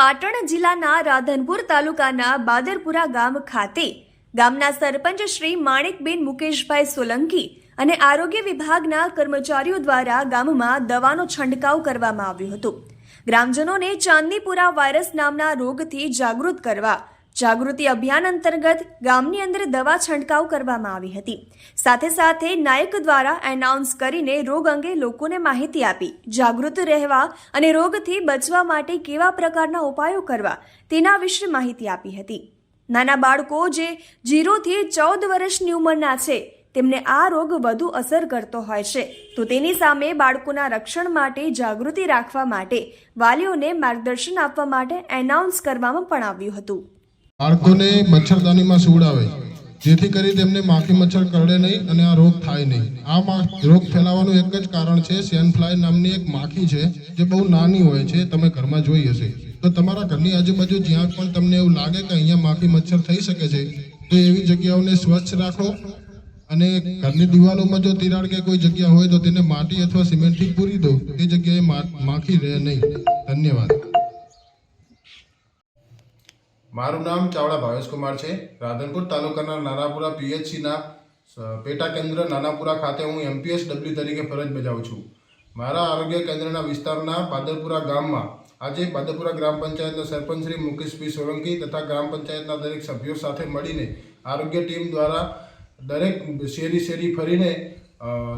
પાટણ જિલ્લાના રાધનપુર તાલુકાના બાદરપુરા ગામ ખાતે ગામના સરપંચ શ્રી માણેકબેન મુકેશભાઈ સોલંકી અને આરોગ્ય વિભાગના કર્મચારીઓ દ્વારા ગામમાં દવાનો છંટકાવ કરવામાં આવ્યો હતો. ગ્રામજનોને ચાંદીપુરા વાયરસ નામના રોગથી જાગૃત કરવા જાગૃતિ અભિયાન અંતર્ગત ગામની અંદર દવા છંટકાવ કરવામાં આવી હતી. સાથે સાથે નાયક દ્વારા એનાઉન્સ કરીને રોગ અંગે લોકોને માહિતી આપી. જાગૃત રહેવા અને રોગથી બચવા માટે કેવા પ્રકારના ઉપાયો કરવા તેના વિશે માહિતી આપી હતી. નાના બાળકો જે જીરોથી ચૌદ વર્ષની ઉંમરના છે, તેમને આ રોગ વધુ અસર કરતો હોય છે. તો તેની સામે બાળકોના રક્ષણ માટે જાગૃતિ રાખવા માટે વાલીઓને માર્ગદર્શન આપવા માટે એનાઉન્સ કરવામાં પણ આવ્યું હતું. બાળકોને મચ્છરદાનીમાં સુવડાવે. જેથી કરી તેમને માખી મચ્છર કરડે નહીં અને આ રોગ થાય નહીં. આ રોગ ફેલાવાનું એક જ કારણ છે, સેનફ્લાય નામની એક માખી છે, જે બહુ નાની હોય છે, તમે ઘરમાં જોઈ હશે. તો તમારા ઘરની આજુબાજુ જ્યાં પણ તમને એવું લાગે કે અહીંયા માખી મચ્છર થઈ શકે છે, તો એવી જગ્યાઓને સ્વચ્છ રાખો. અને ઘરની દિવાલોમાં જો તિરાડ કે કોઈ જગ્યા હોય તો તેને માટી અથવા સિમેન્ટથી પૂરી દો. એ જગ્યાએ માખી રહે નહીં. ધન્યવાદ. મારું નામ ચાવડા ભાવેશકુમાર છે. રાધનપુર તાલુકાના નાનાપુરા પીએચસીના પેટા કેન્દ્ર નાનાપુરા ખાતે હું એમપીએસ ડબલ્યુ તરીકે ફરજ બજાવું છું. મારા આરોગ્ય કેન્દ્રના વિસ્તારના પાદરપુરા ગામમાં આજે પાદરપુરા ગ્રામ પંચાયતના સરપંચ શ્રી મુકેશભાઈ સોલંકી તથા ગ્રામ પંચાયતના દરેક સભ્યો સાથે મળીને આરોગ્ય ટીમ દ્વારા દરેક શેરી શેરી ફરીને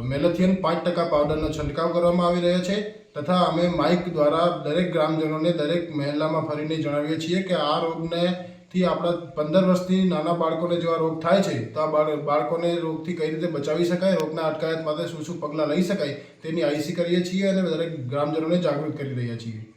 મેલેથિયન પાંચ ટકા પાવડરનો છંટકાવ કરવામાં આવી રહ્યો છે તથા અમે માઇક દ્વારા દરેક ગ્રામજનોને, દરેક મહેલામાં ફરીને જણાવીએ છીએ કે આ રોગને થી આપણા પંદર વર્ષથી નાના બાળકોને જો આ રોગ થાય છે, તો આ બાળ- બાળકોને રોગથી કઈ રીતે બચાવી શકાય, રોગના અટકાયત માટે શું શું પગલાં લઈ શકાય તેની આઈસી કરીએ છીએ અને દરેક ગ્રામજનોને જાગૃત કરી રહ્યા છીએ.